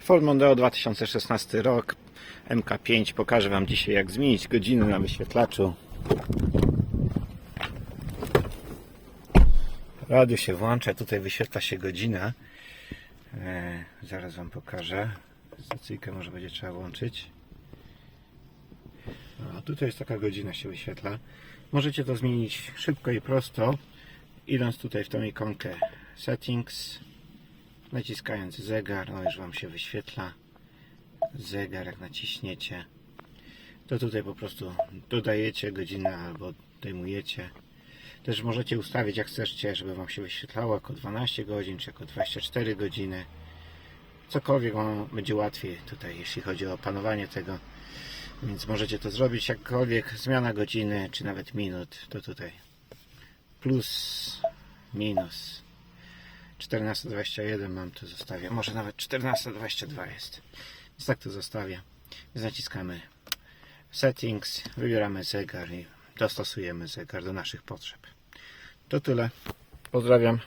Ford Mondeo 2016 rok MK5 pokażę Wam dzisiaj jak zmienić godzinę na wyświetlaczu. Radio się włącza, tutaj wyświetla się godzina. E, zaraz Wam pokażę. Stacyjkę może będzie trzeba włączyć. A tutaj jest taka godzina się wyświetla. Możecie to zmienić szybko i prosto idąc tutaj w tą ikonkę settings naciskając zegar, no już Wam się wyświetla. Zegar, jak naciśniecie to tutaj po prostu dodajecie godzinę albo odejmujecie. Też możecie ustawić jak chcecie, żeby Wam się wyświetlało jako 12 godzin, czy jako 24 godziny. Cokolwiek Wam będzie łatwiej tutaj, jeśli chodzi o panowanie tego. Więc możecie to zrobić jakkolwiek zmiana godziny, czy nawet minut, to tutaj plus, minus 14.21 mam tu zostawię. Może nawet 14.22 jest. Więc tak to zostawię. Więc naciskamy settings, wybieramy zegar i dostosujemy zegar do naszych potrzeb. To tyle. Pozdrawiam.